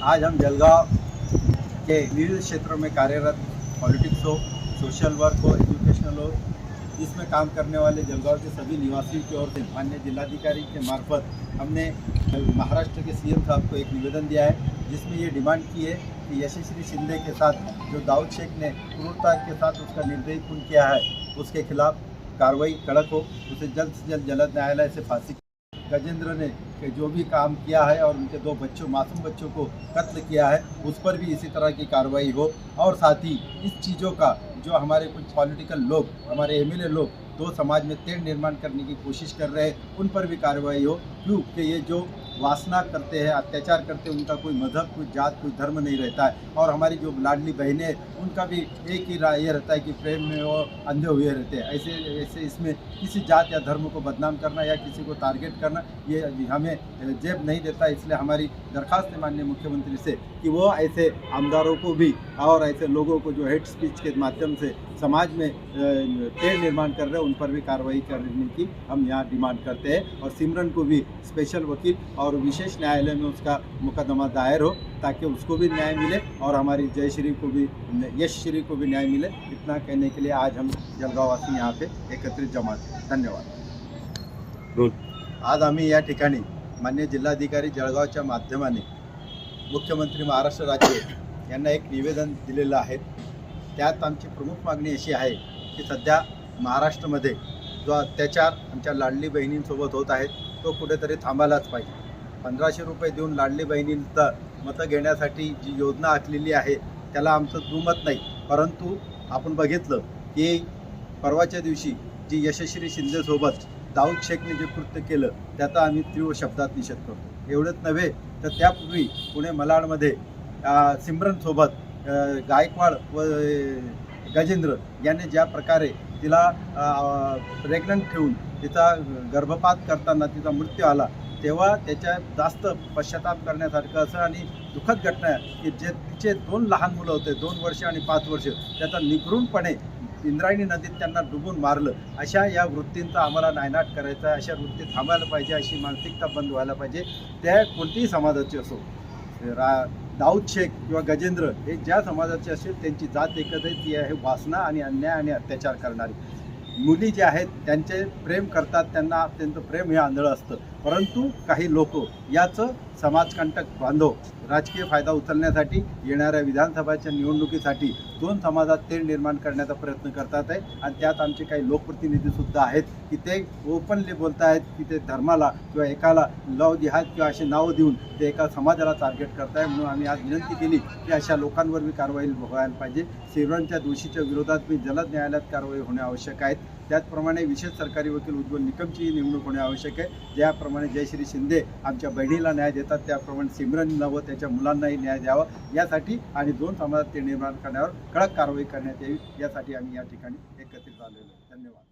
आज हम जलगांव के विविध क्षेत्रों में कार्यरत पॉलिटिक्स हो सोशल वर्क हो एजुकेशनल हो, इसमें काम करने वाले जलगांव के सभी निवासियों की ओर से माननीय जिलाधिकारी के मार्फत हमने महाराष्ट्र के सीएम साहब को एक निवेदन दिया है, जिसमें ये डिमांड की है कि यशस्वी शिंदे के साथ जो दाऊद शेख ने क्रूरता के साथ उसका निर्दयी खून किया है, उसके खिलाफ कार्रवाई कड़क हो, उसे जल्द से जल्द जलद न्यायालय से फांसी गजेंद्र ने के जो भी काम किया है और उनके दो बच्चों, मासूम बच्चों को कत्ल किया है, उस पर भी इसी तरह की कार्रवाई हो। और साथ ही इस चीज़ों का जो हमारे कुछ पॉलिटिकल लोग, हमारे एमएलए लोग, दो समाज में तेल निर्माण करने की कोशिश कर रहे हैं, उन पर भी कार्रवाई हो। क्योंकि ये जो वासना करते हैं, अत्याचार करते हैं, उनका कोई मज़हब, कोई जात, कोई धर्म नहीं रहता है। और हमारी जो लाडली बहनें, उनका भी एक ही राय ये रहता है कि प्रेम में वो अंधे हुए रहते हैं। ऐसे ऐसे इसमें किसी जात या धर्म को बदनाम करना या किसी को टारगेट करना, ये हमें जेब नहीं देता इसलिए हमारी दरखास्त है माननीय मुख्यमंत्री से कि वो ऐसे आमदारों को भी और ऐसे लोगों को जो हेड स्पीच के माध्यम से समाज में तेढ़ निर्माण कर रहे हैं, उन पर भी कार्रवाई करने की हम यहाँ डिमांड करते हैं। और सिमरन को भी स्पेशल वकील और विशेष न्यायालय में उसका मुकदमा दायर हो ताकि उसको भी न्याय मिले और हमारी जयश्री को भी यश श्री को भी न्याय मिले। इतना कहने के लिए आज हम जलगांववासी यहाँ पे एकत्रित जमा थे। धन्यवाद। आज आम्ही या ठिकाणी मान्य जिल्हाधिकारी जळगावच्या माध्यमाने मुख्यमंत्री महाराष्ट्र राज्य यांना एक निवेदन दिलेलं आहे. त्यात आमची प्रमुख मागणी अशी आहे की सध्या महाराष्ट्रामध्ये जो अत्याचार आमच्या लाडली बहिणींसोबत होत आहे तो कुठेतरी थांबायलाच पाहिजे. पंधराशे रुपये देऊन लाडली बहिणींचं मतं घेण्यासाठी जी योजना आखलेली आहे त्याला आमचं दुमत नाही. परंतु आपण बघितलं की परवाच्या दिवशी जी यशस्वी शिंदेसोबत दाऊद शेखने जे कृत्य केलं त्याचा आम्ही तीव्र शब्दात निषेध करतो. एवढंच नव्हे तर त्यापूर्वी पुणे मलाडमध्ये सिमरनसोबत गायकवाड व गजेंद्र यांनी ज्या प्रकारे तिला प्रेग्नंट ठेवून तिचा गर्भपात करताना तिचा मृत्यू आला तेव्हा त्याच्या जास्त पश्चाताप करण्यासारखं असं आणि दुःखद घटना आहे की जे तिचे दोन लहान मुलं होते दोन वर्ष आणि पाच वर्ष त्याचा निगरूनपणे इंद्रायणी नदीत त्यांना डुबून मारलं. अशा या वृत्तींचा आम्हाला नायनाट करायचा आहे अशा वृत्ती थांबायला पाहिजे अशी मानसिकता बंद व्हायला पाहिजे. त्या कोणतीही समाजाची असो रा दाऊद शेख किंवा गजेंद्र हे ज्या समाजाचे असेल त्यांची जात एकच आहे ती आहे वासना आणि अन्याय आणि अत्याचार करणारी. मुली ज्या आहेत त्यांचे प्रेम करतात त्यांना त्यांचं प्रेम हे आंधळं असतं. परंतु काही लोक याचं समाजकंटक बांधव राजकीय फायदा उचलण्यासाठी येणाऱ्या विधानसभाच्या निवडणुकीसाठी दोन समाजात तेढ निर्माण करण्याचा प्रयत्न करतात आहे. आणि त्यात आमचे काही लोकप्रतिनिधीसुद्धा आहेत की ते ओपनली बोलत आहेत की ते धर्माला किंवा एकाला लव जिहाद किंवा असे नावं देऊन ते एका समाजाला टार्गेट करताय म्हणून आम्ही आज विनंती केली की अशा लोकांवर बी कारवाई व्हायला पाहिजे. सिवरणच्या दोषीच्या विरोधात मी जलद न्यायालयात कारवाई होणे आवश्यक आहेत त्याचप्रमाणे विशेष सरकारी वकील उज्ज्वल निकमचीही नेमणूक होणे आवश्यक आहे. ज्याप्रमाणे जयश्री शिंदे आमच्या बहिणीला न्याय येतात त्याप्रमाणे सिमरन नवं त्याच्या मुलांनाही न्याय द्यावा. यासाठी आणि दोन समाजात ते निर्माण करण्यावर कडक कारवाई करण्यात यावी. यासाठी आम्ही या ठिकाणी एकत्रित आलेलो आहे. धन्यवाद.